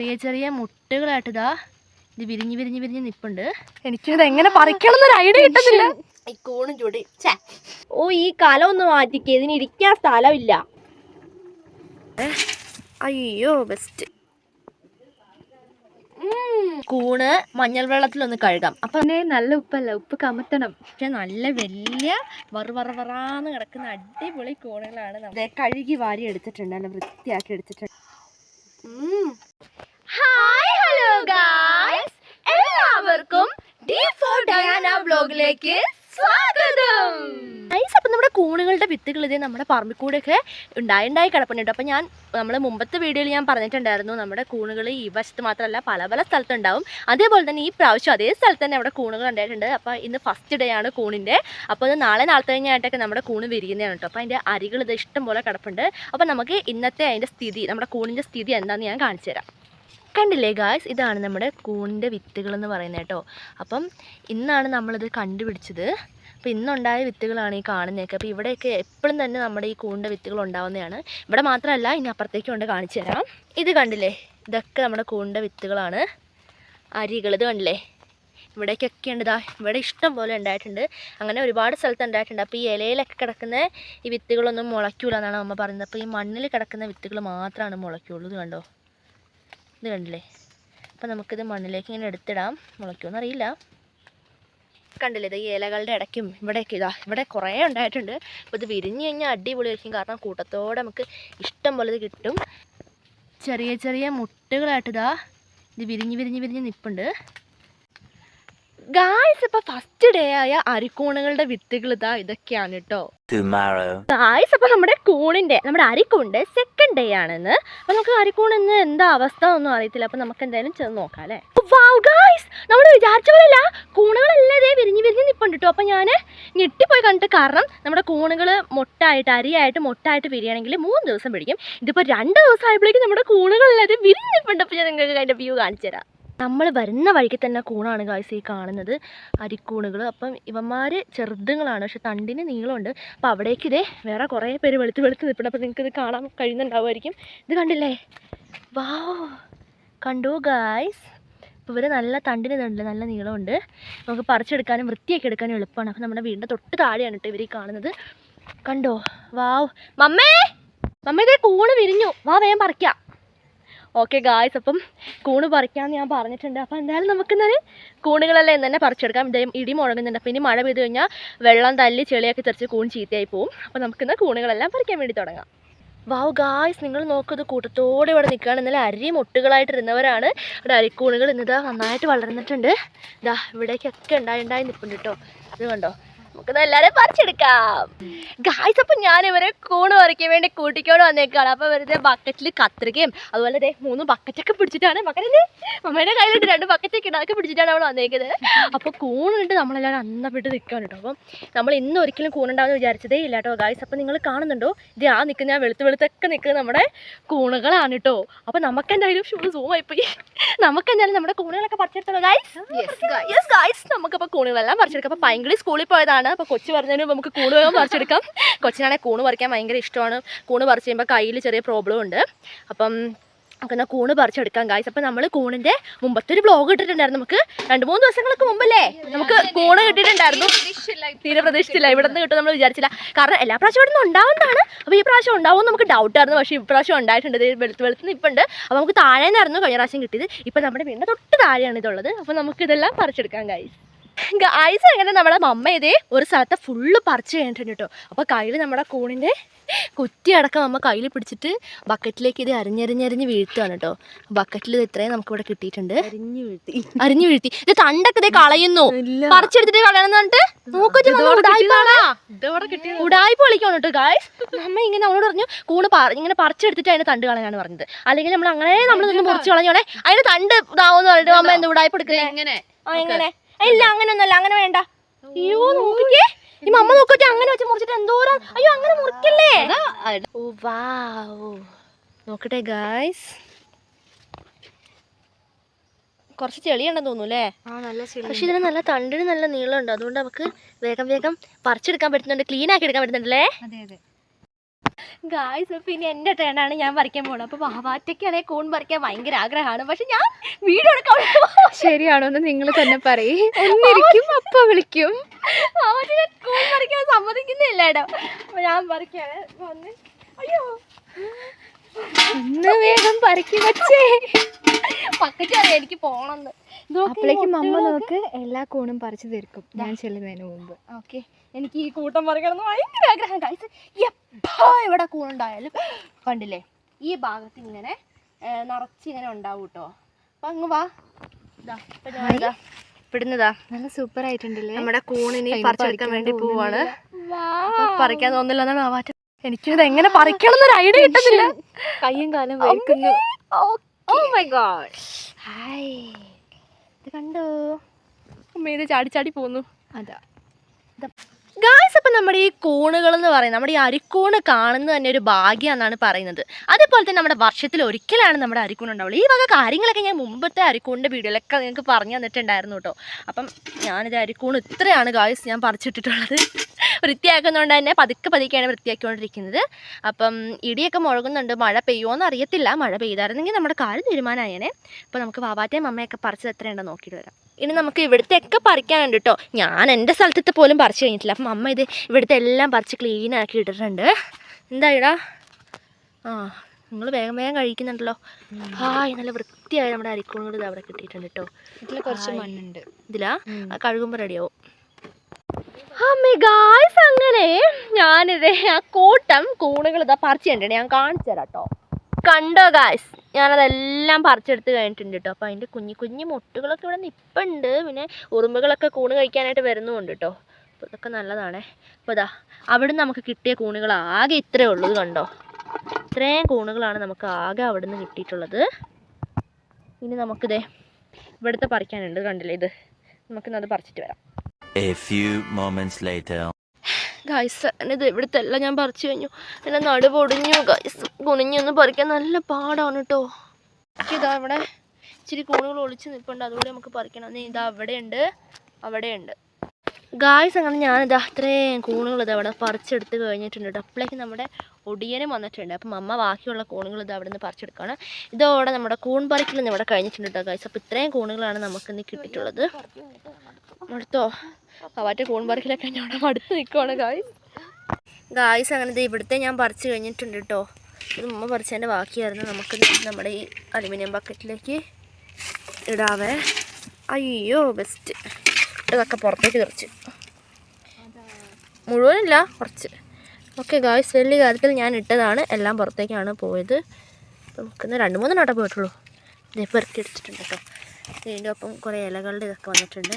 ചെറിയ ചെറിയ മുട്ടുകളായിട്ട് ഇതാ ഇത് വിരിഞ്ഞ് വിരിഞ്ഞ് വിരിഞ്ഞ് നിപ്പുണ്ട്. എനിക്കിത് എങ്ങനെ പറിക്കണം എന്നൊരു ഐഡിയ കിട്ടുന്നില്ല ഈ കൂണും ചൂടി. ഛേ. ഓ ഈ കല ഒന്ന് മാറ്റിക്കേ. ഇതിന് ഇരിക്കാൻ സ്ഥലമില്ല. അയ്യോ ബെസ്റ്റ് കൂണ് മഞ്ഞൾ വെള്ളത്തിലൊന്ന് കഴുകാം. അപ്പൊ നല്ല ഉപ്പല്ല? ഉപ്പ് കമത്തണം. പക്ഷെ നല്ല വലിയ വറുവറവറാന്ന് കിടക്കുന്ന അടിപൊളി കൂണുകളാണ് കഴുകി വാരി എടുത്തിട്ടുണ്ട് നല്ല വൃത്തിയാക്കി എടുത്തിട്ടുണ്ട് ഹായ് ഹലോ ഗായ്സ് എല്ലാവർക്കും ഡി ഫോർ ഡയാന വ്ലോഗിലേക്ക് സ്വാഗതം. നൈസ് അപ്പം നമ്മുടെ കൂണുകളുടെ വിത്തുകൾ ഇതേ നമ്മുടെ പറമ്പിക്കൂടെയൊക്കെ ഉണ്ടായി ഉണ്ടായി കിടപ്പുണ്ട്. അപ്പം ഞാൻ നമ്മൾ മുമ്പത്തെ വീഡിയോയിൽ ഞാൻ പറഞ്ഞിട്ടുണ്ടായിരുന്നു നമ്മുടെ കൂണുകൾ ഈ വശത്ത് മാത്രമല്ല പല പല സ്ഥലത്തുണ്ടാവും. അതേപോലെ തന്നെ ഈ പ്രാവശ്യം അതേ സ്ഥലത്ത് തന്നെ അവിടെ കൂണുകൾ ഉണ്ടായിട്ടുണ്ട്. അപ്പോൾ ഇന്ന് ഫസ്റ്റ് ഡേ ആണ് കൂണിന്റെ അപ്പോൾ അത് നാളെ നാളത്തെ കഴിഞ്ഞായിട്ടൊക്കെ നമ്മുടെ കൂണ് വിരിയുന്നതാണ് കേട്ടോ. അപ്പോൾ അതിന്റെ അരികൾ ഇത് ഇഷ്ടം പോലെ കിടപ്പുണ്ട്. അപ്പോൾ നമുക്ക് ഇന്നത്തെ അതിന്റെ സ്ഥിതി നമ്മുടെ കൂണിന്റെ സ്ഥിതി എന്താണെന്ന് ഞാൻ കാണിച്ചു തരാം കണ്ടില്ലേ ഗായ്സ് ഇതാണ് നമ്മുടെ കൂണിന്റെ വിത്തുകൾ എന്ന് പറയുന്നത് കേട്ടോ. അപ്പം ഇന്നാണ് നമ്മളിത് കണ്ടുപിടിച്ചത്. അപ്പോൾ ഇന്നുണ്ടായ വിത്തുകളാണ് ഈ കാണുന്നതൊക്കെ. അപ്പോൾ ഇവിടെയൊക്കെ എപ്പോഴും തന്നെ നമ്മുടെ ഈ കൂണിന്റെ വിത്തുകൾ ഉണ്ടാവുന്നതാണ്. ഇവിടെ മാത്രമല്ല ഇനി അപ്പുറത്തേക്കും കൊണ്ട് കാണിച്ചു തരാം. ഇത് കണ്ടില്ലേ? ഇതൊക്കെ നമ്മുടെ കൂണിന്റെ വിത്തുകളാണ്. അരികൾ ഇത് കണ്ടില്ലേ? ഇവിടേക്കൊക്കെ ഉണ്ട്. ഇതാ ഇവിടെ ഇഷ്ടം പോലെ ഉണ്ടായിട്ടുണ്ട്. അങ്ങനെ ഒരുപാട് സ്ഥലത്ത് ഉണ്ടായിട്ടുണ്ട്. അപ്പോൾ ഈ ഇലയിലൊക്കെ കിടക്കുന്ന ഈ വിത്തുകളൊന്നും മുളയ്ക്കൂല എന്നാണ് അമ്മ പറയുന്നത്. അപ്പോൾ ഈ മണ്ണിൽ കിടക്കുന്ന വിത്തുകൾ മാത്രമാണ് മുളയ്ക്കുള്ളൂ. ഇത് കണ്ടോ? ഇത് കണ്ടില്ലേ? അപ്പോൾ നമുക്കിത് മണ്ണിലേക്ക് ഇങ്ങനെ എടുത്തിടാം. മുളയ്ക്കുമെന്ന് അറിയില്ല. കണ്ടില്ലേ ഇത് ഇലകളുടെ ഇടയ്ക്കും ഇവിടെയൊക്കെ ഇതാ ഇവിടെ കുറേ ഉണ്ടായിട്ടുണ്ട്. അപ്പോൾ ഇത് വിരിഞ്ഞ് കഴിഞ്ഞാൽ അടിപൊളിയായിരിക്കും. കാരണം കൂട്ടത്തോടെ നമുക്ക് ഇഷ്ടം പോലെ ഇത് കിട്ടും. ചെറിയ ചെറിയ മുട്ടുകളായിട്ട് ഇതാ ഇത് വിരിഞ്ഞ് വിരിഞ്ഞ് വിരിഞ്ഞ് നിൽപ്പുണ്ട് ഗായ്സ് ഇപ്പൊ ഫസ്റ്റ് ഡേ ആയ അരിക്കൂണുകളുടെ വിത്തുകൾ ഇതാ ഇതൊക്കെയാണ് കേട്ടോ. ഗായ്സ് അപ്പൊ നമ്മുടെ കൂണിന്റെ നമ്മുടെ അരിക്കൂണിന്റെ സെക്കൻഡ് ഡേ ആണെന്ന്. അപ്പൊ നമുക്ക് അരിക്കൂൺ ഇന്ന് എന്താ അവസ്ഥ ഒന്നും അറിയത്തില്ല. അപ്പൊ നമുക്ക് എന്തായാലും ചെന്ന് നോക്കാം അല്ലേ? ഗായ്സ് നമ്മൾ വിചാരിച്ച പോലെയല്ല. കൂണുകളെല്ലാം ഇതേ വിരിഞ്ഞ് വിരിഞ്ഞ് നിൽപ്പുണ്ട് കേട്ടോ അപ്പോൾ ഞാൻ ഞെട്ടിപ്പോയി കണ്ടിട്ട് കാരണം നമ്മുടെ കൂണുകൾ മൊട്ടായിട്ട് അരിയായിട്ട് മൊട്ടായിട്ട് വിരിയണമെങ്കിൽ മൂന്ന് ദിവസം പിടിക്കും. ഇതിപ്പോൾ രണ്ട് ദിവസം ആയപ്പോഴേക്കും നമ്മുടെ കൂണുകളെല്ലാം ഇത് വിരിഞ്ഞ് നിപ്പുണ്ട്. അപ്പോൾ ഞാൻ നിങ്ങൾക്ക് അതിന്റെ വ്യൂ കാണിച്ചു തരാം നമ്മൾ വരുന്ന വഴിക്ക് തന്നെ കൂണാണ് ഗായ്സ് ഈ കാണുന്നത്. അരിക്കൂണുകൾ അപ്പം ഇവന്മാർ ചെറുതുങ്ങളാണ്. പക്ഷെ തണ്ടിന് നീളമുണ്ട്. അപ്പം അവിടേക്ക് ഇതേ വേറെ കുറേ പേര് വെളുത്ത് വെളുത്ത് നിൽപ്പുണ്ട്. അപ്പോൾ നിങ്ങൾക്ക് ഇത് കാണാൻ കഴിയുന്നുണ്ടാവുമായിരിക്കും. ഇത് കണ്ടില്ലേ? വാ കണ്ടു ഗായ്സ് അപ്പോൾ ഇവർ നല്ല തണ്ടിന് ഇതുണ്ട് നല്ല നീളമുണ്ട്. നമുക്ക് പറിച്ചെടുക്കാനും വൃത്തിയൊക്കെ എടുക്കാനും എളുപ്പമാണ്. അപ്പോൾ നമ്മുടെ വീടിന്റെ തൊട്ട് താഴെയാണ് കേട്ടോ ഇവർ ഈ കാണുന്നത്. കണ്ടോ? വാവ്. മമ്മേ! മമ്മ ഇതേ കൂണ് വിരിഞ്ഞു. വാ വേഗം പറിക്കാം. ഓക്കെ ഗായ്സ് അപ്പം കൂണ് പറിക്കാമെന്ന് ഞാൻ പറഞ്ഞിട്ടുണ്ട്. അപ്പോൾ എന്തായാലും നമുക്ക് എന്നാൽ കൂണുകളെല്ലാം ഇന്ന് തന്നെ പറിച്ചെടുക്കാം. ഇടയും ഇടി മുഴങ്ങുന്നുണ്ട്. അപ്പം ഇനി മഴ പെയ്ത് കഴിഞ്ഞാൽ വെള്ളം തല്ലി ചെളിയൊക്കെ തെറിച്ച് കൂൺ ചീത്തയായി പോവും. അപ്പോൾ നമുക്കിന്ന് കൂണുകളെല്ലാം പറിക്കാൻ വേണ്ടി തുടങ്ങാം. വാവ് ഗായ്സ് നിങ്ങൾ നോക്കുന്നത് കൂട്ടത്തോടെ ഇവിടെ നിൽക്കുകയാണ്. ഇന്നലെ അരി മുട്ടുകളായിട്ടിരുന്നവരാണ് ഇവിടെ അരിക്കൂണുകൾ ഇന്നിതാ നന്നായിട്ട് വളർന്നിട്ടുണ്ട്. ഇതാ ഇവിടേക്കൊക്കെ ഉണ്ടായി ഉണ്ടായി നിൽപ്പുണ്ട് കേട്ടോ. ഇത് കണ്ടോ? നമുക്കിത് എല്ലാവരെയും പറിച്ചെടുക്കാം. ഗായ്സ് അപ്പം ഞാൻ ഇവരെ കൂണ് പറിക്കാൻ വേണ്ടി കൂട്ടിക്കോട് വന്നേക്കാണ്. അപ്പോൾ വെറുതെ ബക്കറ്റിൽ കത്രികയും അതുപോലെ ദേ മൂന്ന് ബക്കറ്റൊക്കെ പിടിച്ചിട്ടാണ് മകനെ അമ്മയുടെ കയ്യിലിട്ട് രണ്ട് ബക്കറ്റൊക്കെ അതൊക്കെ പിടിച്ചിട്ടാണ് അവൾ വന്നേക്കുന്നത്. അപ്പോൾ കൂണുണ്ട് നമ്മളെല്ലാവരും അന്നപ്പെട്ട് നിൽക്കാൻ കേട്ടോ. അപ്പം നമ്മൾ ഇന്ന് ഒരിക്കലും കൂണുണ്ടാവുമെന്ന് വിചാരിച്ചതേ ഇല്ല കേട്ടോ ഗായ്സ് അപ്പോൾ നിങ്ങൾ കാണുന്നുണ്ടോ? ഇത് ആ നിൽക്കുന്ന വെളുത്ത് വെളുത്തൊക്കെ നിൽക്കുന്നത് നമ്മുടെ കൂണുകളാണ് കേട്ടോ. അപ്പോൾ നമുക്ക് എന്തായാലും ഷൂ സൂം ആയിപ്പോയി നമുക്ക് എന്തായാലും നമ്മുടെ കൂണുകളൊക്കെ പറിച്ചെടുത്തോ ഗായ്സ് യെസ് ഗായ്സ് നമുക്കപ്പോൾ കൂണുകളെല്ലാം പറിച്ചെടുക്കാം. അപ്പോൾ പൈങ്കിളി സ്കൂളിൽ പോയതാണ്. അപ്പോൾ കൊച്ചു പറഞ്ഞതിന് നമുക്ക് കൂണ് വേഗം പറിച്ചെടുക്കാം. കൊച്ചിനാണെങ്കിൽ കൂണ് പറിക്കാൻ ഭയങ്കര ഇഷ്ടമാണ്. കൂണ് പറിച്ച് കഴിയുമ്പോൾ കയ്യിൽ ചെറിയ പ്രോബ്ലം ഉണ്ട്. അപ്പം നമുക്ക് എന്നാൽ കൂണ് പറിച്ചെടുക്കാം ഗായ്സ് അപ്പം നമ്മൾ കൂണിന്റെ മുമ്പത്തെ ഒരു ബ്ലോഗ് ഇട്ടിട്ടുണ്ടായിരുന്നു നമുക്ക്. രണ്ട് മൂന്ന് ദിവസങ്ങൾക്ക് മുമ്പല്ലേ? നമുക്ക് കൂണ് കിട്ടിയിട്ടുണ്ടായിരുന്നു. തീരെ പ്രതീക്ഷിച്ചില്ല. ഇവിടെ നിന്ന് കിട്ടും നമ്മൾ വിചാരിച്ചില്ല. കാരണം എല്ലാ പ്രാവശ്യം ഇവിടെ നിന്ന് ഉണ്ടാവുന്നതാണ്. അപ്പോൾ ഈ പ്രാവശ്യം ഉണ്ടാവും നമുക്ക് ഡൗട്ടായിരുന്നു പക്ഷേ ഇപ്രാവശ്യം ഉണ്ടായിട്ടുണ്ട്. വെളുത്ത് വെളുത്ത് നിൽപ്പുണ്ട് അപ്പോൾ നമുക്ക് താഴെ നിന്നായിരുന്നു കഴിഞ്ഞ പ്രാവശ്യം കിട്ടിയത്. ഇപ്പം നമ്മുടെ വീടിന്റെ തൊട്ട് താഴെയാണ് ഇതുള്ളത്. അപ്പോൾ നമുക്ക് ഇതെല്ലാം പറിച്ചെടുക്കാം ഗായ്സ് ഗായ്സ് അങ്ങനെ നമ്മുടെ മമ്മ ഇതേ ഒരു സ്ഥലത്തെ ഫുള്ള് പറിച്ച് കഴിഞ്ഞിട്ടുണ്ട് കേട്ടോ അപ്പോൾ കയ്യിൽ നമ്മുടെ കൂണിന്റെ കുറ്റി അടക്കം അമ്മ കയ്യിൽ പിടിച്ചിട്ട് ബക്കറ്റിലേക്ക് ഇത് അരിഞ്ഞരിഞ്ഞരിഞ്ഞ് വീഴ്ത്തുകയാണ് കേട്ടോ ബക്കറ്റിൽ ഇത് ഇത്രയും നമുക്ക് ഇവിടെ കിട്ടിയിട്ടുണ്ട്. അരിഞ്ഞു വീഴ്ത്തി. അരിഞ്ഞു വീഴ്ത്തി. ഇത് തണ്ടൊക്കെ ഇത് കളയുന്നു. പറിച്ചെടുത്തിട്ട് കളയണം എന്നിട്ട് നോക്കിട്ട് ഉടായ്പ കളിക്കണം കേട്ടോ ഗായ്സ് അമ്മ ഇങ്ങനെ അവളോട് പറഞ്ഞു കൂണ് ഇങ്ങനെ പറിച്ചെടുത്തിട്ട് അതിന് തണ്ട് കളയാനാണ് പറഞ്ഞത്. അല്ലെങ്കിൽ നമ്മൾ അങ്ങനെ നമ്മൾ നിന്ന് മുറിച്ച് കളഞ്ഞോണേ അതിന് തണ്ട് ഇതാവുമെന്ന് പറഞ്ഞിട്ട് അമ്മ എന്ത് ഉടായ്പ എടുക്കുന്നത് എങ്ങനെ? ഇല്ല അങ്ങനെയൊന്നുമല്ല അങ്ങനെ വേണ്ട. അയ്യോ നോക്കിക്കേ. ഈ മമ്മ നോക്കിട്ട് അങ്ങനെ വെച്ച് മുറിച്ചിട്ട് എന്തോരം? അയ്യോ അങ്ങനെ മുറിക്കല്ലേ? നോക്കട്ടെ ഗായ്സ് കുറച്ച് ചെളിയുണ്ടെന്ന് തോന്നുന്നു അല്ലേ? ആ നല്ല പക്ഷെ ഇതിന് നല്ല തണ്ടിന് നല്ല നീളമുണ്ട്. അതുകൊണ്ട് നമുക്ക് വേഗം വേഗം പറിച്ചെടുക്കാൻ പറ്റുന്നുണ്ട് ക്ലീൻ ആക്കി എടുക്കാൻ പറ്റുന്നുണ്ടല്ലേ അതെ അപ്പം ഇനി എന്റെ ടേണാണ് ഞാൻ പറിക്കാൻ പോകുന്നത് അപ്പോൾ വാവാറ്റയ്ക്കാണെങ്കിൽ കൂൺ പറിക്കാൻ ഭയങ്കര ആഗ്രഹമാണ്. പക്ഷെ ഞാൻ വീഡിയോ എടുക്കാൻ ശരിയാണോ എന്ന് നിങ്ങൾ തന്നെ പറയും. ഒന്നിരിക്കും അപ്പൊ വിളിക്കും. വാവാറ്റിനെ കൂൺ പറിക്കാൻ സമ്മതിക്കുന്നില്ല കേട്ടോ അപ്പോൾ ഞാൻ വന്ന്. അയ്യോ. ഒന്ന് വേഗം പറിക്കും വെച്ചേ എനിക്ക് പോണെന്ന്. അപ്പോഴേക്കും അമ്മ നോക്ക്. എല്ലാ കൂണും പറിച്ചു തീർക്കും. ഞാൻ ചെല്ലുന്നതിന് മുമ്പ്. ഓക്കെ. എനിക്ക് ഈ കൂട്ടം പറിക്കണമെന്ന് ഭയങ്കര ആഗ്രഹം. കഴിച്ച് എപ്പോ ഇവിടെ കൂണുണ്ടായാലും. കണ്ടില്ലേ? ഈ ഭാഗത്ത് ഇങ്ങനെ നിറച്ച് ഇങ്ങനെ ഉണ്ടാവും കേട്ടോ അപ്പൊ അങ്ങ് വാ. ഇതാ ഇപ്പൊ ഞാനിതാ ഇവിടുന്നതാ നല്ല സൂപ്പർ ആയിട്ടുണ്ടല്ലേ നമ്മുടെ കൂണിനെ പറിച്ചെടുക്കാൻ വേണ്ടി പോവാണ്. പറിക്കാൻ തോന്നില്ല എന്നാണ് ആവാറ്റ എനിക്കിത് എങ്ങനെ പറിക്കണം എന്നൊരു ഐഡിയ കിട്ടുന്നില്ല. കയ്യും കാലം വേർക്കുന്നു ഓ മൈ ഗോഡ് ഹായ് ഇത് കണ്ടോ? ഇത് ചാടി ചാടി പോന്നു. അതാ. ഗായ്സ് അപ്പം നമ്മുടെ ഈ കൂണുകൾ എന്ന് പറയുന്നത് നമ്മുടെ ഈ അരിക്കൂണ് കാണുന്നത് തന്നെ ഒരു ഭാഗ്യമെന്നാണ് പറയുന്നത്. അതേപോലെ തന്നെ നമ്മുടെ വർഷത്തിൽ ഒരിക്കലാണ് നമ്മുടെ അരിക്കൂൺ ഉണ്ടാവുള്ളൂ. ഈ വക കാര്യങ്ങളൊക്കെ ഞാൻ മുമ്പത്തെ അരിക്കൂണിന്റെ വീഡിയോയിലൊക്കെ നിങ്ങൾക്ക് പറഞ്ഞു തന്നിട്ടുണ്ടായിരുന്നു കേട്ടോ. അപ്പം ഞാനിത് അരിക്കൂൺ ഇത്രയാണ് ഗായ്സ് ഞാൻ പറിച്ചിട്ടിട്ടുള്ളത്. വൃത്തിയാക്കുന്നതുകൊണ്ട് തന്നെ പതുക്കെ പതുക്കെയാണ് വൃത്തിയാക്കിക്കൊണ്ടിരിക്കുന്നത്. അപ്പം ഇടിയൊക്കെ മുഴങ്ങുന്നുണ്ട്. മഴ പെയ്യുമോയെന്ന് അറിയത്തില്ല. മഴ പെയ്തായിരുന്നെങ്കിൽ നമ്മുടെ കാൽ തീരുമാനമായേനെ. അപ്പോൾ നമുക്ക് വാവാറ്റയും അമ്മയൊക്കെ പറിച്ചത് എത്രയുണ്ടെന്ന് നോക്കിയിട്ട് വരാം. ഇനി നമുക്ക് ഇവിടുത്തെ ഒക്കെ പറിക്കാനുണ്ട് കേട്ടോ ഞാൻ എന്റെ സ്ഥലത്തെ പോലും പറിച്ച് കഴിഞ്ഞിട്ടില്ല. അപ്പം അമ്മ ഇത് ഇവിടുത്തെ എല്ലാം പറിച്ച് ക്ലീൻ ആക്കി ഇട്ടിട്ടുണ്ട്. എന്താ ഇടാ? ആ നിങ്ങൾ വേഗം വേഗം കഴിക്കുന്നുണ്ടല്ലോ. ഹായ് നല്ല വൃത്തിയായി നമ്മുടെ അരിക്കോണുകൾ ഇത് അവിടെ കിട്ടിയിട്ടുണ്ട് കേട്ടോ ഇതിൽ കുറച്ച് മണ്ണുണ്ട്. ഇതിലാ? കഴുകുമ്പോൾ റെഡിയാവും അമ്മേ അങ്ങനെ ഞാനിത് ആ കൂട്ടം കൂണുകൾ ഇതാ പറിച്ചിട്ടുണ്ട് ഞാൻ കാണിച്ചു തരാം കേട്ടോ കണ്ടോ ഗായ്സ് ഞാനതെല്ലാം പറിച്ചെടുത്ത് കഴിഞ്ഞിട്ടുണ്ട് കേട്ടോ അപ്പോൾ അതിന്റെ കുഞ്ഞു കുഞ്ഞു മുട്ടുകളൊക്കെ ഇവിടെ നിപ്പുണ്ട്. പിന്നെ ഉറുമ്പുകളൊക്കെ കൂണ് കഴിക്കാനായിട്ട് വരുന്നുമുണ്ട് കേട്ടോ അപ്പോൾ ഇതൊക്കെ നല്ലതാണേ. അപ്പോൾ ഇതാ അവിടെ നമുക്ക് കിട്ടിയ കൂണുകൾ ആകെ ഇത്രയേ ഉള്ളൂ. കണ്ടോ? ഇത്രയും കൂണുകളാണ് നമുക്ക് ആകെ അവിടെ നിന്ന് കിട്ടിയിട്ടുള്ളത്. ഇനി നമുക്കിതേ ഇവിടുത്തെ പറിക്കാനുണ്ട്. കണ്ടില്ലേ ഇത്? നമുക്കിന്നത് പറിച്ചിട്ട് വരാം. A few moments later. Guys ഇത് ഇവിടുത്തെ എല്ലാം ഞാൻ പറിച്ചു കഴിഞ്ഞു. എന്റെ നടു പൊടിഞ്ഞു. ഗൈസ് കുണിഞ്ഞൊന്ന് പറിക്കാൻ നല്ല പാടാണ് കേട്ടോ ഇതാ ഇവിടെ ഇച്ചിരി കൂണുകൾ ഒളിച്ച് നിൽപ്പുണ്ട് അതുകൂടി നമുക്ക് പറിക്കണം. ഇതാ അവിടെയുണ്ട്. അവിടെയുണ്ട്. ഗായ്സ് അങ്ങനെ ഞാനിത് അത്രയും കൂണുകളിത് അവിടെ പറിച്ചെടുത്ത് കഴിഞ്ഞിട്ടുണ്ട് കേട്ടോ. അപ്പോഴേക്ക് നമ്മുടെ ഒടിയനും വന്നിട്ടുണ്ട്. അപ്പം അമ്മ ബാക്കിയുള്ള കൂണുകൾ ഇത് അവിടെ നിന്ന് പറിച്ചെടുക്കുകയാണ്. ഇതോടെ നമ്മുടെ കൂൺ പറിക്കൽ ഇവിടെ കഴിഞ്ഞിട്ടുണ്ട് ഗായ്സ് അപ്പോൾ ഇത്രയും കൂണുകളാണ് നമുക്ക് ഇന്ന് കിട്ടിയിട്ടുള്ളത്. അടുത്തോ അവറ്റ കൂൺ പറിക്കലൊക്കെ ഞാൻ അടുത്ത് നിൽക്കുവാണ് ഗായ്സ് ഗായ്സ് അങ്ങനെ ഇവിടുത്തെ ഞാൻ പറിച്ച് കഴിഞ്ഞിട്ടുണ്ട് കേട്ടോ. ഇത് അമ്മ പറിച്ചതിന്റെ ബാക്കിയായിരുന്നു. നമുക്ക് നമ്മുടെ ഈ അലുമിനിയം ബക്കറ്റിലേക്ക് ഇടാവേ. അയ്യോ ബെസ്റ്റ് ഇതൊക്കെ പുറത്തേക്ക് തെറിച്ച്. മുഴുവനില്ല. കുറച്ച്. ഓക്കെ ഗായ്സ് വലിയ കാര്യത്തിൽ ഞാൻ ഇട്ടതാണ്. എല്ലാം പുറത്തേക്കാണ് പോയത്. അപ്പം നമുക്കിന്ന് രണ്ട് മൂന്ന് നോട്ടം പോയിട്ടുള്ളൂ. ഇതേ പെറുക്കി എടുത്തിട്ടുണ്ട് കേട്ടോ. ഇതിന്റെ ഒപ്പം കുറേ ഇലകളുടെ ഇതൊക്കെ വന്നിട്ടുണ്ട്.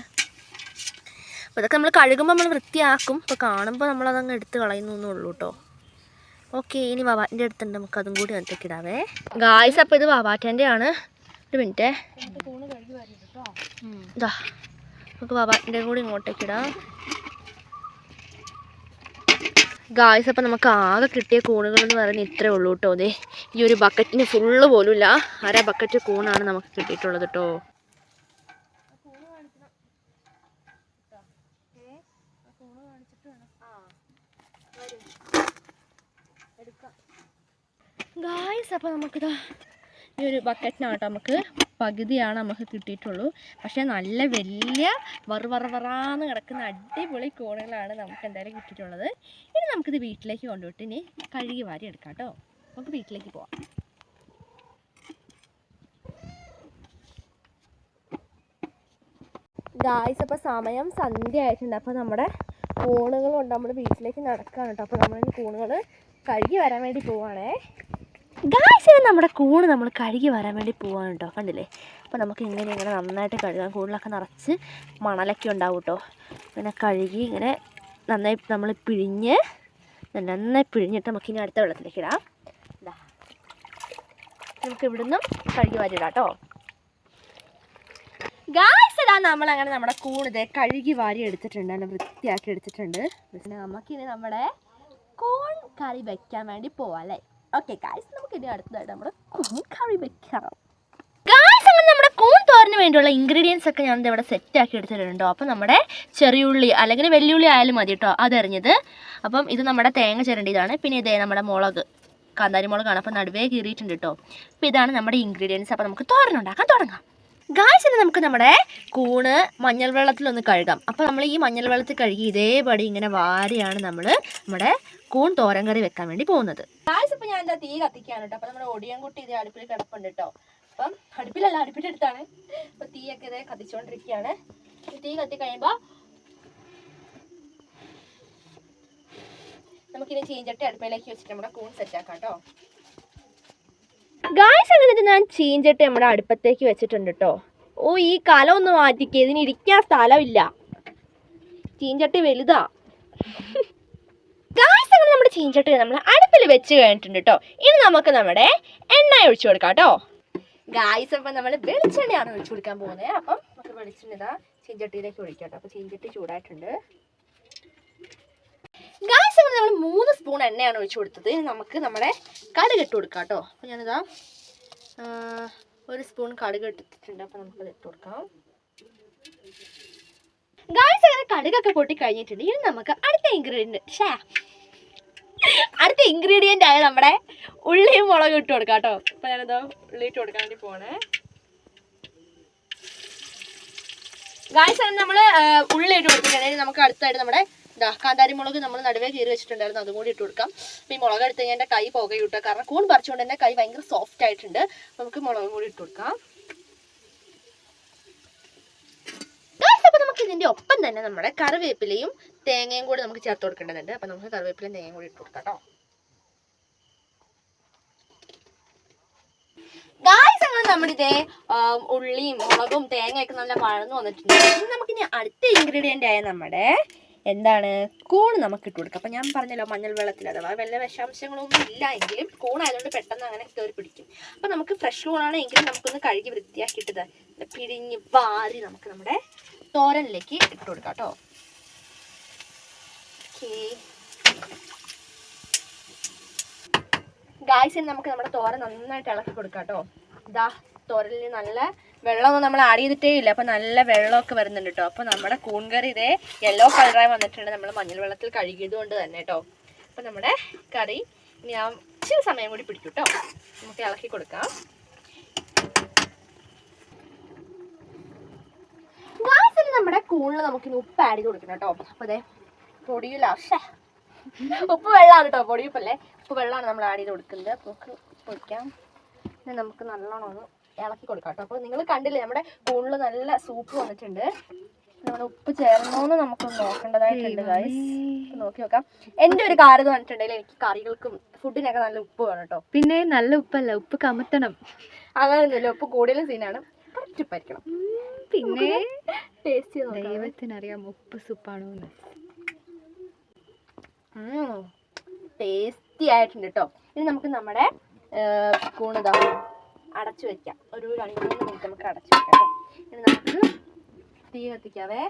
അപ്പോൾ ഇതൊക്കെ നമ്മൾ കഴുകുമ്പോൾ നമ്മൾ വൃത്തിയാക്കും. ഇപ്പോൾ കാണുമ്പോൾ നമ്മളതങ്ങ് എടുത്ത് കളയുന്നു ഉള്ളൂ കേട്ടോ. ഓക്കെ ഇനി വവാറ്റിന്റെ അടുത്തുണ്ട്. നമുക്ക് അതും കൂടി അതിലേക്ക് ഇടാവേ. ഗായ്സ് അപ്പോൾ ഇത് വവാറ്റേന്റെ ആണ് ഒരു മിനിറ്റേ. ഇതാ നമുക്ക് വവാറ്റിന്റെ കൂടി ഇങ്ങോട്ടേക്ക് ഇടാം. ഗായ്സ് അപ്പം നമുക്ക് ആകെ കിട്ടിയ കൂണുകൾ എന്ന് പറയുന്നത് ഇത്രേ ഉള്ളൂ കേട്ടോ. അതെ ഈ ഒരു ബക്കറ്റിന് ഫുള്ള് പോലുമില്ല. അര ബക്കറ്റ് കൂണാണ് നമുക്ക് കിട്ടിയിട്ടുള്ളത് കേട്ടോ. ഗായ്സ് അപ്പം നമുക്കിതാ ഈ ഒരു ബക്കറ്റിനാട്ടോ നമുക്ക് പകുതിയാണ് നമുക്ക് കിട്ടിയിട്ടുള്ളൂ. പക്ഷേ നല്ല വലിയ വറു വറ വറാന്ന് കിടക്കുന്ന അടിപൊളി കോണുകളാണ് നമുക്ക് എന്തായാലും കിട്ടിയിട്ടുള്ളത്. ഇനി നമുക്കിത് വീട്ടിലേക്ക് കൊണ്ടുപോയിട്ട് ഇനി കഴുകി വാരി എടുക്കാം കേട്ടോ നമുക്ക് വീട്ടിലേക്ക് പോവാം. ഗായ്സ് അപ്പോൾ സമയം സന്ധ്യ ആയിട്ടുണ്ട്. അപ്പോൾ നമ്മുടെ കോണുകളുണ്ട്. നമ്മൾ വീട്ടിലേക്ക് നടക്കുകയാണ് കേട്ടോ. അപ്പോൾ നമ്മൾ കോണുകൾ കഴുകി വരാൻ വേണ്ടി പോവാണേ. ഗായ്സ് ഇത് നമ്മുടെ കൂണ് നമ്മൾ കഴുകി വരാൻ വേണ്ടി പോവാണ് കേട്ടോ കണ്ടില്ലേ? അപ്പോൾ നമുക്ക് ഇങ്ങനെ ഇങ്ങനെ നന്നായിട്ട് കഴുകാം. കൂണിലൊക്കെ നിറച്ച് മണലൊക്കെ ഉണ്ടാവും കേട്ടോ ഇങ്ങനെ കഴുകി ഇങ്ങനെ നന്നായി നമ്മൾ പിഴിഞ്ഞ് നന്നായി പിഴിഞ്ഞിട്ട് നമുക്ക് ഇനി അടുത്ത വെള്ളത്തിലേക്ക് ഇടാം. നമുക്ക് ഇവിടുന്ന് കഴുകി വാരിടാം കേട്ടോ ഗായ്സ് ഇതാ നമ്മൾ അങ്ങനെ നമ്മുടെ കൂണിത് കഴുകി വാരി എടുത്തിട്ടുണ്ട്. നല്ല വൃത്തിയാക്കി എടുത്തിട്ടുണ്ട്. നമുക്കിനി നമ്മുടെ കൂൺ കറി വയ്ക്കാൻ വേണ്ടി പോവാം അല്ലേ? ഓക്കെ ഗായ്സ് നമുക്ക് ഇനി അടുത്തതായിട്ട് നമ്മുടെ കൂൺ കറി വെക്കാം. ഗായ്സ് അങ്ങനെ നമ്മുടെ കൂൺ തോരന് വേണ്ടിയുള്ള ഇൻഗ്രീഡിയൻസ് ഒക്കെ ഞാൻ ഇവിടെ സെറ്റ് ആക്കി എടുത്തിട്ടുണ്ടോ. അപ്പം നമ്മുടെ ചെറിയുള്ളി അല്ലെങ്കിൽ വെല്ലുള്ളി ആയാലും മതി കേട്ടോ അതറിഞ്ഞത്. അപ്പം ഇത് നമ്മുടെ തേങ്ങ ചിരണ്ടിയതാണ്. പിന്നെ ഇതേ നമ്മുടെ മുളക് കാന്താരി മുളകാണ് അപ്പം നടുവേ കീറിയിട്ടുണ്ട് കേട്ടോ അപ്പോൾ ഇതാണ് നമ്മുടെ ഇൻഗ്രീഡിയൻസ് അപ്പോൾ നമുക്ക് തോരനുണ്ടാക്കാൻ തുടങ്ങാം. ഗായ്സ് നമുക്ക് നമ്മുടെ കൂണ് മഞ്ഞൾ വെള്ളത്തിലൊന്ന് കഴുകാം. അപ്പോൾ നമ്മൾ ഈ മഞ്ഞൾ വെള്ളത്തിൽ കഴുകി ഇതേപടി ഇങ്ങനെ വാരിയാണ് നമ്മൾ നമ്മുടെ കൂൺ തോരൻ കറി വെക്കാൻ വേണ്ടി പോകുന്നത്. ഗായ്സ് ഇപ്പോൾ ഞാൻ എന്താ തീ കത്തിക്കാണ് കേട്ടോ. അപ്പോൾ നമ്മുടെ ഒടിയൻകുട്ടി ഇതേ അടുപ്പിൽ കിടപ്പുണ്ട് കേട്ടോ. അപ്പം അടുപ്പിലല്ല അടുപ്പിന്റെ അടുത്താണ്. അപ്പോൾ തീയൊക്കെ ഇതേ കത്തിച്ചുകൊണ്ടിരിക്കുകയാണ് തീ കത്തി കഴിയുമ്പോൾ നമുക്കിനി ചീഞ്ചട്ടി അടുപ്പിലേക്ക് വെച്ചിട്ട് നമ്മുടെ കൂൺ സെറ്റാക്കാം കേട്ടോ. ഗായ്സ് അങ്ങനെ ഇത് ഞാൻ ചീഞ്ചട്ടി നമ്മുടെ അടുപ്പത്തേക്ക് വെച്ചിട്ടുണ്ട് കേട്ടോ ഓ ഈ കല ഒന്ന് മാറ്റിക്ക്. ഇതിന് ഇരിക്കാൻ സ്ഥലമില്ല. ചീഞ്ചട്ടി വലുതാ. ഗായ്സ് അങ്ങനെ നമ്മുടെ ചീഞ്ചട്ടി നമ്മൾ അടുപ്പിൽ വെച്ച് കഴിഞ്ഞിട്ടുണ്ട് കേട്ടോ ഇനി നമുക്ക് നമ്മുടെ എണ്ണ ഒഴിച്ചു കൊടുക്കാം കേട്ടോ ഗായ്സ് അപ്പം നമ്മൾ വെളിച്ചെണ്ണയാണ് ഒഴിച്ചു കൊടുക്കാൻ പോകുന്നത് അപ്പം നമുക്ക് വെളിച്ചെണ്ണ ചീഞ്ചട്ടിയിലേക്ക് ഒഴിക്കാം കേട്ടോ അപ്പോൾ ചീഞ്ചട്ടി ചൂടായിട്ടുണ്ട്. ഗായ്സ് നമ്മൾ മൂന്ന് സ്പൂൺ എണ്ണയാണ് ഒഴിച്ചു കൊടുത്തത്. ഇനി നമുക്ക് നമ്മുടെ കടുക് ഇട്ട് കൊടുക്കാം കേട്ടോ. അപ്പോൾ ഞാനിതാ ഒരു സ്പൂൺ കടുക് ഇട്ടിട്ടുണ്ട്. അപ്പോൾ നമുക്കത് ഇട്ട് കൊടുക്കാം. ഗായ്സ് അങ്ങനെ കടുകൊക്കെ പൊട്ടി കഴിഞ്ഞിട്ടുണ്ട് ഇനി നമുക്ക് അടുത്ത ഇൻഗ്രീഡിയന്റ് ഷേ അടുത്ത ഇൻഗ്രീഡിയന്റ് ആയ നമ്മുടെ ഉള്ളിയും മുളകും ഇട്ട് കൊടുക്കാം കേട്ടോ. അപ്പോൾ ഞാനിതാ ഉള്ളി ഇട്ട് കൊടുക്കാൻ വേണ്ടി പോണേ. ഗായ്സ് അങ്ങനെ നമ്മൾ ഉള്ളി ഇട്ട് കൊടുത്തിട്ടുണ്ടെങ്കിൽ നമുക്ക് അടുത്തായിട്ട് നമ്മുടെ കാന്താരി മുളക് നമ്മൾ നടുവേ കീറി വെച്ചിട്ടുണ്ടായിരുന്നു അതും കൂടി ഇട്ട് കൊടുക്കാം. അപ്പോൾ ഈ മുളക് എടുത്ത് കഴിഞ്ഞാൽ കൈ പുക കിട്ടുക കാരണം കൂൺ പറിച്ചുകൊണ്ട് തന്നെ കൈ ഭയങ്കര സോഫ്റ്റ് ആയിട്ടുണ്ട്. നമുക്ക് മുളകും കൂടി ഇട്ട് കൊടുക്കാം. നമുക്ക് ഇതിന്റെ ഒപ്പം തന്നെ നമ്മുടെ കറിവേപ്പിലയും തേങ്ങയും കൂടി നമുക്ക് ചേർത്ത് കൊടുക്കേണ്ടതുണ്ട്. അപ്പോൾ നമുക്ക് കറിവേപ്പിലയും തേങ്ങയും കൂടി ഇട്ട് കൊടുക്കാം നമ്മളിതേ ഉള്ളിയും മുളകും തേങ്ങയൊക്കെ നല്ല വഴന്നു വന്നിട്ടുണ്ട്. ഇനി നമുക്കിനി അടുത്ത ഇൻഗ്രീഡിയന്റ് ആയ നമ്മുടെ എന്താണ്? കൂൺ നമുക്ക് ഇട്ട് കൊടുക്കാം. അപ്പം ഞാൻ പറഞ്ഞല്ലോ മഞ്ഞൾ വെള്ളത്തിൽ അഥവാ വല്ല വിഷാംശങ്ങളൊന്നും ഇല്ല എങ്കിലും കൂണായതുകൊണ്ട് പെട്ടെന്ന് അങ്ങനെ കയറി പിടിക്കും. അപ്പം നമുക്ക് ഫ്രഷ് കൂണാണ് എങ്കിലും നമുക്കൊന്ന് കഴുകി വൃത്തിയാക്കിയിട്ട് പിഴിഞ്ഞ് വാരി നമുക്ക് നമ്മുടെ തോരനിലേക്ക് ഇട്ട് കൊടുക്കാം കേട്ടോ. ഗായ്സിന് നമുക്ക് നമ്മുടെ തോരൻ നന്നായിട്ട് ഇളക്കി കൊടുക്കാം കേട്ടോ. ഇതാ തോരനിൽ നല്ല വെള്ളമൊന്നും നമ്മൾ ആഡ് ചെയ്തിട്ടേ ഇല്ല. അപ്പം നല്ല വെള്ളമൊക്കെ വരുന്നുണ്ട് കേട്ടോ അപ്പം നമ്മുടെ കൂൺകറി ഇതേ യെല്ലോ കളറായി വന്നിട്ടുണ്ട്. നമ്മൾ മഞ്ഞൾ വെള്ളത്തിൽ കഴുകിയത് കൊണ്ട് തന്നെ കേട്ടോ അപ്പം നമ്മുടെ കറി ഇനി ആ ഇച്ചിരി സമയം കൂടി പിടിക്കും കേട്ടോ നമുക്ക് ഇളക്കി കൊടുക്കാം. നമ്മുടെ കൂണിൽ നമുക്കിനി ഉപ്പ് ആഡ് ചെയ്ത് കൊടുക്കണം കേട്ടോ അപ്പോൾ അതെ പൊടിയില്ല. പക്ഷേ ഉപ്പ് വെള്ളമാണ് കേട്ടോ പൊടിയുപ്പല്ലേ? ഉപ്പ് വെള്ളമാണ് നമ്മൾ ആഡ് ചെയ്ത് കൊടുക്കുന്നത്. അപ്പോൾ നമുക്ക് പൊടിക്കാം. നമുക്ക് നല്ലോണം ഒന്ന് ഇളക്കി കൊടുക്കാം കേട്ടോ. അപ്പോൾ നിങ്ങൾ കണ്ടില്ലേ നമ്മുടെ കൂണിൽ നല്ല സൂപ്പ് വന്നിട്ടുണ്ട്. നമ്മുടെ ഉപ്പ് ചേർന്നോന്ന് നമുക്ക് നോക്കേണ്ടതായിട്ടുണ്ട് ഗൈസ് നോക്കി നോക്കാം. എന്റെ ഒരു കാര്യം വന്നിട്ടുണ്ടെങ്കിൽ പറഞ്ഞിട്ടുണ്ടെങ്കിൽ എനിക്ക് കറികൾക്കും ഫുഡിനൊക്കെ നല്ല ഉപ്പ് വേണം കേട്ടോ. പിന്നെ നല്ല ഉപ്പല്ല ഉപ്പ് കമത്തണം. അങ്ങനെയൊന്നുമില്ല ഉപ്പ് കൂടുതലും സീനാണ്. ഉപ്പായിരിക്കണം പിന്നെ ടേസ്റ്റ് ദൈവത്തിനറിയാം ഉപ്പ് സൂപ്പാണോ ടേസ്റ്റി ആയിട്ടുണ്ട് കേട്ടോ. ഇനി നമുക്ക് നമ്മുടെ കൂണിതാ അടച്ചു വെക്കാം. ഒരു രണ്ട് മൂന്ന് മിനിറ്റ് നമുക്ക് അടച്ചു വെക്കാം ഇനി നമുക്ക് തീ കത്തിക്കാവേ.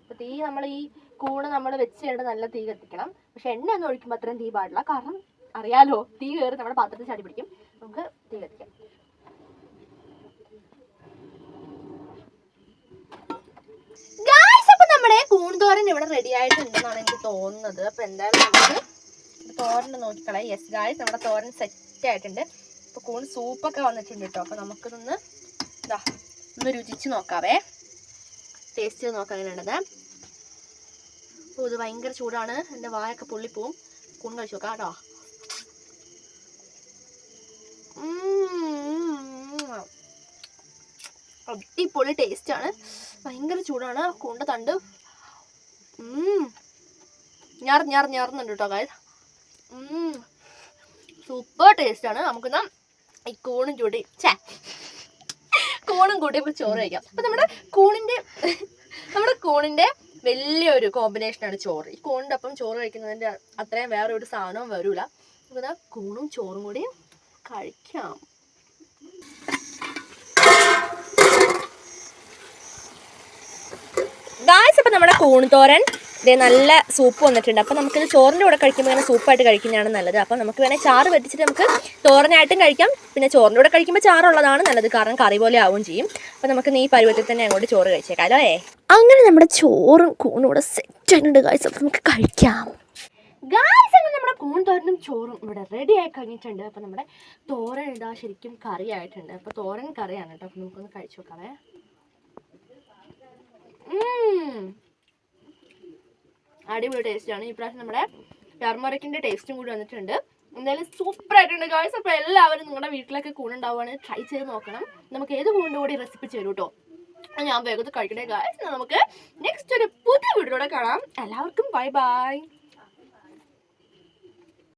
അപ്പോൾ തീ നമ്മൾ ഈ കൂണ് നമ്മൾ വെച്ച് നല്ല തീ കത്തിക്കണം. പക്ഷെ എണ്ണ ഒന്നും ഒഴിക്കുമ്പോൾ അത്രയും തീ പാടില്ല. കാരണം അറിയാലോ തീ കയറി നമ്മുടെ പാത്രത്തിൽ ചാടി പിടിക്കും. നമുക്ക് തീ കത്തിക്കാം. നമ്മുടെ ഇവിടെ റെഡി ആയിട്ടുണ്ടെന്നാണ് എനിക്ക് തോന്നുന്നത്. അപ്പോൾ എന്തായാലും നമുക്ക് തോരൻ നോക്കിക്കളയാം. യെസ് ഗായ്സ് നമ്മുടെ തോരൻ സെറ്റ് ആയിട്ടുണ്ട്. അപ്പോൾ കൂൺ സൂപ്പൊക്കെ വന്നിട്ടുണ്ട് കേട്ടോ അപ്പോൾ നമുക്കിതൊന്ന് ഇതാ ഒന്ന് രുചിച്ച് നോക്കാവേ. ടേസ്റ്റ് ചെയ്ത് നോക്കാം വേണ്ടത് ഓ ഇത് ഭയങ്കര ചൂടാണ്. എന്റെ വായൊക്കെ പൊള്ളിപ്പോവും. കൂൺ കഴിച്ച് നോക്കാം കേട്ടോ. അടിപൊളി ടേസ്റ്റ് ആണ്. ഭയങ്കര ചൂടാണ്. കൂണ്ട തണ്ട്. ഉം. ഞാർ ഞാർ ഞാറുന്നുണ്ട് കേട്ടോ കാര്യം സൂപ്പർ ടേസ്റ്റ് ആണ്. നമുക്കിന്ന് ഈ കൂണും ചൂടി ചേ കൂണും കൂട്ടി ഇപ്പോൾ ചോറ് കഴിക്കാം. അപ്പം നമ്മുടെ കൂണിന്റെ നമ്മുടെ കൂണിന്റെ വലിയൊരു കോമ്പിനേഷനാണ് ചോറ്. ഈ കൂണിന്റെ ഒപ്പം ചോറ് കഴിക്കുന്നതിന്റെ അത്രയും വേറെ ഒരു സാധനവും വരില്ല നമുക്കിതാ കൂണും ചോറും കൂടി കഴിക്കാം. ഗായ്സ് അപ്പം നമ്മുടെ കൂൺതോരൻ ഇതേ നല്ല സൂപ്പ് വന്നിട്ടുണ്ട്. അപ്പോൾ നമുക്കിത് ചോറിന്റെ കൂടെ കഴിക്കുമ്പോൾ ഇങ്ങനെ സൂപ്പായിട്ട് കഴിക്കുന്നതാണ് നല്ലത്. അപ്പോൾ നമുക്ക് വേണേൽ ചാറ് വെച്ചിട്ട് നമുക്ക് തോരനായിട്ടും കഴിക്കാം. പിന്നെ ചോറിന്റെ കൂടെ കഴിക്കുമ്പോൾ ചാറുള്ളതാണ് നല്ലത്. കാരണം കറി പോലെ ആവുകയും ചെയ്യും. അപ്പോൾ നമുക്ക് നീ പരുവത്തിൽ തന്നെ അങ്ങോട്ട് ചോറ് കഴിച്ചേക്കാം. അല്ലേ? അങ്ങനെ നമ്മുടെ ചോറും കൂണും കൂടെ സെറ്റ് ആയിട്ടുണ്ട് ഗായ്സ് അപ്പോൾ നമുക്ക് കഴിക്കാം. ഗായ്സ് അങ്ങനെ നമ്മുടെ കൂൺ തോരനും ചോറും ഇവിടെ റെഡി ആയി കഴിഞ്ഞിട്ടുണ്ട്. അപ്പോൾ നമ്മുടെ തോരൻ ഇതാ ശരിക്കും കറി ആയിട്ടുണ്ട്. അപ്പോൾ തോരൻ കറിയാണ് കേട്ടോ. അപ്പോൾ നമുക്കൊന്ന് കഴിച്ചു നോക്കാവേ ഉം. അടിപൊളി ടേസ്റ്റാണ് ഈ പ്രാവശ്യം നമ്മുടെ ടർമറിക്കിന്റെ ടേസ്റ്റും കൂടി വന്നിട്ടുണ്ട്. എന്തായാലും സൂപ്പർ ആയിട്ടുണ്ട് ഗായ്സ് അപ്പോൾ എല്ലാവരും നിങ്ങളുടെ വീട്ടിലൊക്കെ കൂടുണ്ടാവുകയാണ് ട്രൈ ചെയ്ത് നോക്കണം. നമുക്ക് ഏത് കൂണിന്റെ കൂടി റെസിപ്പി ചെയ്തു കേട്ടോ ഞാൻ വേഗത്തിൽ കഴിക്കട്ടെ ഗായ്സ് നമുക്ക് നെക്സ്റ്റ് ഒരു പുതിയ വീഡിയോടെ കാണാം. എല്ലാവർക്കും ബൈ ബൈ